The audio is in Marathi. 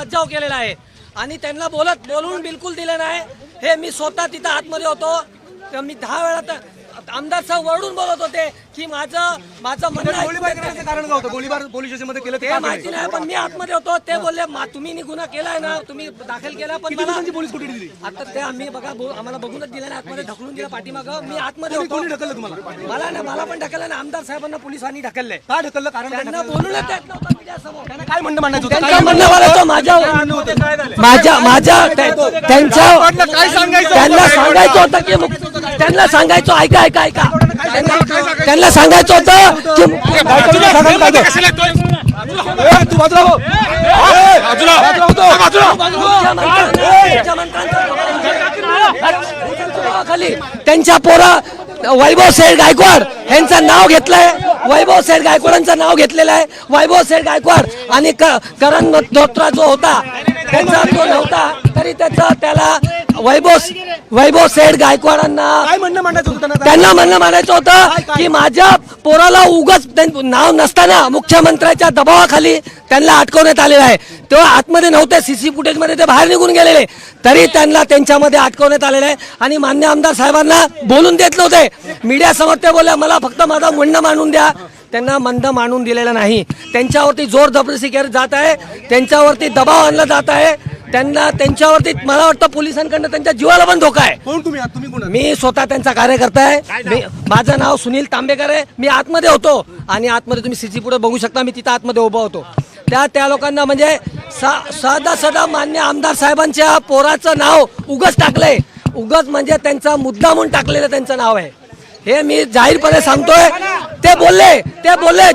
मज्जाव केलेला आहे. आणि त्यांना बोलत बोलून बिलकुल दिलं नाही. हे मी स्वतः तिथं आतमध्ये होतो. तर मी दहा वेळा तर आमदार साहेब वरडून बोलत होते की माझं माझं म्हणणं कारण काय होतं? गोळीबार पोलीस स्टेशनमध्ये केलं ते माहिती? नाही पण मी आतमध्ये होतो. ते बोलले "मा- तुम्ही नी गुन्हा केलाय ना तुम्ही दाखल केला पण मला पोलीस कुठे दिली? आता ते आम्ही बघा आम्हाला बघूनच दिलं नाही आतमध्ये ढकलून दिलं पाठीमागं. मी आतमध्ये होतो. कोणी ढकललं तुम्हाला? मला ना मला पण ढकललं ना आमदार साहेबांना पोलिसांनी ढकललंय. का ढकललं? कारण काय त्यांना ढकललं? बोलूनच देत नव्हतं मीडियासमोर. त्यांना काय म्हणणं माझ्या माझ्या माझ्या त्या- त्यांच्या काय सांगायचं त्यांना सांगायचं होतं की मुक- त्यांना सांगायचं ऐका ऐका ऐका. त्यांना त्यांना सांगायचं होतं की हो. खाली. त्यांच्या पोरा वैभव सेठ गायकवाड यांचं नाव घेतलंय. वैभव सेठ गायकवाडांचं नाव घेतलेलं आहे. वैभव सेठ गायकवाड आणि करण धोत्रा जो होता त्यांचा तो नव्हता तरी त्याचा त्याला वैभव वैभव सेठ गायकवाडांना काय म्हणणं मांडायचं होतं त्यांना? त्यांना म्हणणं म्हणायचं होतं की माझ्या पोराला उगाच त्यां- नाव नसताना मुख्यमंत्र्यांच्या दबावाखाली त्यांना अटकवण्यात आलेलं आहे. तेव्हा आतमध्ये नव्हते सीसी फुटेजमध्ये ते बाहेर निघून गेलेले. तरी त्यांना त्यांच्यामध्ये अटकवण्यात आलेलं आहे. आणि मान्य आमदार साहेबांना बोलून देत नव्हते. मीडिया समोर ते बोलले मला फक्त माझा म्हणणं मांडून द्या. त्यांना मंद मांडून दिलेलं नाही. त्यांच्यावरती जोर जबरदस्ती केली जात आहे. त्यांच्यावरती दबाव आणला जात आहे. त्यांना त्यांच्यावरती मला वाटतं पोलिसांकडनं त्यांच्या जीवाला पण धोका आहे. कोण तुम्ही? आहात? तुम्ही कोण आहात? मी स्वतः त्यांचा कार्यकर्ता आहे. मी माझं नाव सुनील तांबेकर आहे. मी आतमध्ये होतो. आणि आतमध्ये तुम्ही सीसी पुढे बघू शकता. मी तिथं आतमध्ये उभा होतो. त्या त्या लोकांना म्हणजे सा- सदा सदा मान्य आमदार साहेबांच्या पोराचं नाव उगच टाकलंय. उगच म्हणजे त्यांचा मुद्दा म्हणून टाकलेलं त्यांचं नाव आहे. हे मी जाहीरपणे सांगतोय. ते बोलले ते बोलले